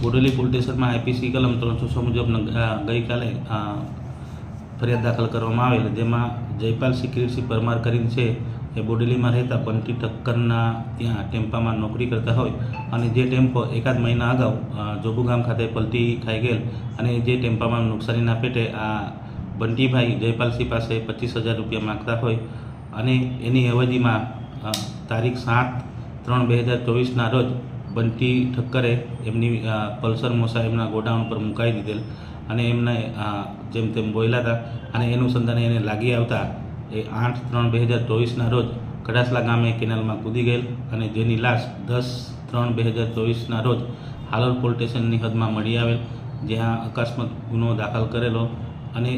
Bodeli police સ્ટેશનમાં IPC કલમ ત્રણસો છ મુજબ ગઈકાલે ફરિયાદ દાખલ કરવામાં આવેલ જેમાં જયપાલ સિક્યુરિટી પરમાર કરીને છે એ બોડેલીમાં રહેતા બંટી ઠક્કરના ત્યાં ટેમ્પામાં નોકરી કરતા હોય અને જે ટેમ્પો એકાદ મહિના અગાઉ અ, જોબુ ગામ ખાતે પલટી ખાઈ ગયેલ અને જે ટેમ્પામાં નુકસાનીના પેટે આ બંટીભાઈ જયપાલસિંહ પાસે પચીસ હજાર રૂપિયા માગતા હોય અને એની અવધિમાં તારીખ સાત ત્રણ બે હજાર ચોવીસના રોજ બંટી ઠક્કરે એમની પલ્સર મોસા એમના ગોડાઉન પર મુકાઈ દીધેલ અને એમને જેમ તેમ બોયલા હતા અને એનું સંધાને એને લાગી આવતા એ આઠ ત્રણ બે હજાર ચોવીસના રોજ કડાસલા ગામે કેનાલમાં કૂદી ગયેલ અને જેની લાશ દસ ત્રણ બે હજાર ચોવીસના રોજ હાલોલ પોલીસ સ્ટેશનની હદમાં મળી આવેલ, જ્યાં અકસ્માત ગુનો દાખલ કરેલો અને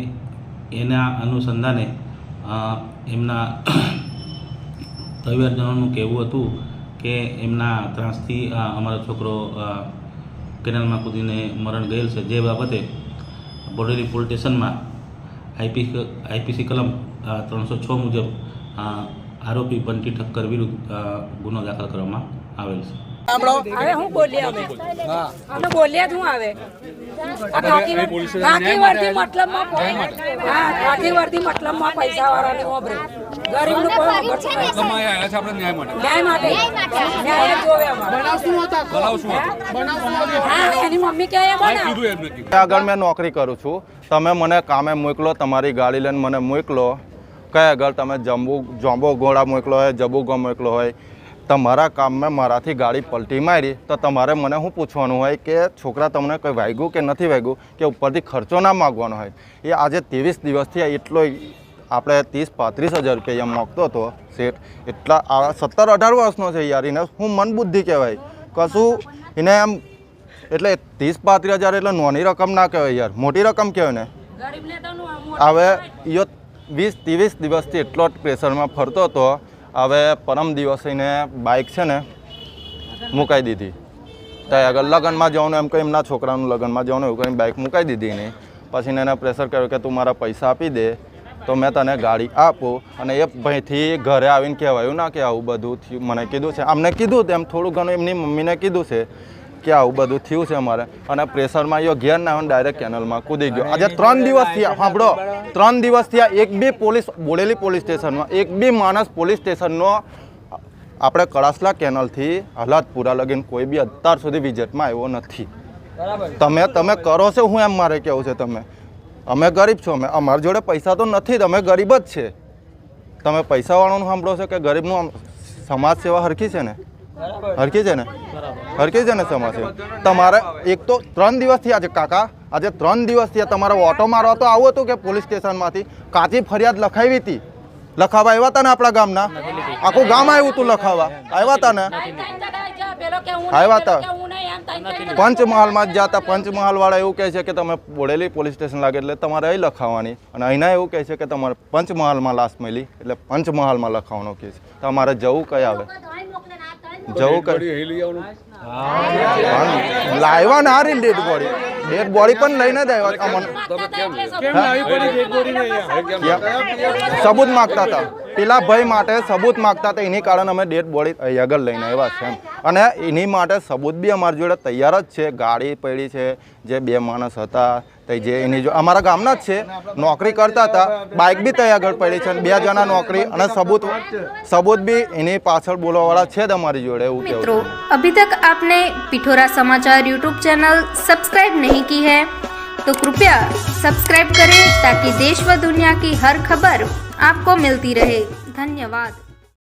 એના અનુસંધાને એમના પરિવારજનોનું કહેવું હતું કે એમના ત્રાસથી અમારો છોકરો કેનાલમાં કૂદીને મરણ ગયેલ છે. જે બાબતે બોડેલી પોલીસ સ્ટેશનમાં આઈપી આઈપીસી કલમ ત્રણસો છ મુજબ આરોપી બંટી ઠક્કર વિરુદ્ધ ગુનો દાખલ કરવામાં આવેલ છે. હવે હું બોલ્યા અમે અમે બોલ્યા જ હું આવે? ખાકી વર્દી મતલબમાં હા ખાકી વર્દી મતલબમાં પૈસા વાળાને ઓબરે. ગરીબનું કોઈ છે નહીં. કમાઈ આવ્યા છે આપણે ન્યાય માટે. ન્યાય માટે. ન્યાય જોવે અમારે બનાવ શું હતો હા? એની મમ્મી કહે એમ કાંઈ કીધું એમને કીધું. આગળ મેં નોકરી કરું છું. તમે મને કામે મોકલો તમારી ગાડી લઈને મને મોકલો. કઈ આગળ તમે જંબુ જોંબો ઘોડા મોકલો હોય જબુગો મોકલો હોય તમારા કામમાં મારાથી ગાડી પલટી મારી. તો તમારે મને શું પૂછવાનું હોય કે છોકરા તમને કંઈ વાગ્યું કે નથી વાગ્યું કે ઉપરથી ખર્ચો ના માગવાનો હોય? એ આજે ત્રેવીસ દિવસથી એટલો આપણે ત્રીસ પાંત્રીસ હજાર રૂપિયા એમ માગતો હતો શેઠ. એટલા આ સત્તર અઢાર વર્ષનો છે યાર એને શું મન બુદ્ધિ કહેવાય? કશું એને એમ એટલે ત્રીસ પાંત્રીસ હજાર એટલે નોની રકમ ના કહેવાય યાર. મોટી રકમ કહેવાય ને. હવે યો વીસ ત્રીસ દિવસથી એટલો જ પ્રેશરમાં ફરતો હતો. હવે પરમ દિવસે એને બાઇક છે ને મુકાઈ દીધી. ત્યાં આગળ લગ્નમાં જવાનું એમ કહી એમના છોકરાનું લગ્નમાં જવાનું એવું કરીને બાઇક મુકાઈ દીધી એને. પછી એને એને પ્રેશર કર્યો કે તું મારા પૈસા આપી દે. તો મેં તને ગાડી આપું અને એ ભાઈથી ઘરે આવીને કહેવાયું ના કે આવું બધું થયું. મને કીધું છે. અમને કીધું તેમ થોડું ઘણું એમની મમ્મીને કીધું છે કે આવું બધું થયું છે અમારે. અને પ્રેશરમાં યો ઘેર ના આવે ડાયરેક્ટ કેનલમાં કૂદી ગયો. આજે ત્રણ દિવસ થયા. સાંભળો. ત્રણ દિવસ થયા એક બી પોલીસ બોડેલી પોલીસ સ્ટેશનમાં એક બી માણસ પોલીસ સ્ટેશનનો આપણે કળાસલા કેનલથી હલાદપુરા લગીને કોઈ બી અત્યાર સુધી વિઝિટમાં આવ્યો નથી. તમે તમે કરો છો હું એમ મારે કેવું છે તમે. અમે ગરીબ છો અમે અમારી જોડે પૈસા તો નથી જ અમે ગરીબ જ છે. તમે પૈસાવાળાનું સાંભળો છો કે ગરીબનું આમ સમાજ સેવા હરખી છે ને? હરખી છે ને? હરખી છે ને સમાજ સેવા? તમારે એક તો ત્રણ દિવસથી આજે કાકા. આજે ત્રણ દિવસથી તમારે ઓટો મારવા તો આવું હતું કે પોલીસ સ્ટેશનમાંથી? કાચી ફરિયાદ લખાવી હતી. લખાવા આવ્યા હતા ને આપણા ગામના? આખું ગામ આવ્યું હતું લખાવા આવ્યા હતા ને? આવ્યા હતા. પંચમહાલમાં જ જતા પંચમહાલવાળા એવું કહે છે કે તમે બોડેલી પોલીસ સ્ટેશન લાગે એટલે તમારે અહીં લખાવવાની. અને અહીંના એવું કહે છે કે તમારે પંચમહાલમાં લાશ મળી એટલે પંચમહાલમાં લખાવવાનો કહે છે. તમારે જવું કઈ આવે? જવું કઈ? લાવ્યા ના રી ડેડ બોડી. ડેડ બોડી પણ લઈને જ આવ્યા અમને? સબૂત માગતા હતા. પેલા ભાઈ માટે સબૂત માગતા હતા એની કારણે અમે ડેડ બોડી અહીં આગળ લઈને આવ્યા છે એમ અને એની માટે સબૂત બી અમારી જોડે તૈયાર જ છે ગાડી પડી છે જે બે માણસ હતા તે જે એની જો અમારા ગામના જ છે નોકરી કરતા હતા બાઇક બી ત્યાં આગળ પડી છે અને બે જણા નોકરી અને સબૂત સબૂત બી એની પાછળ બોલવાવાળા છે જ અમારી જોડે એવું કેવું मित्रों अभी तक आपने पिठोरा समाचार यूट्यूब चैनल सब्सक्राइब नहीं की है तो कृपया सब्सक्राइब करें ताकि देश व दुनिया की हर खबर आपको मिलती रहे धन्यवाद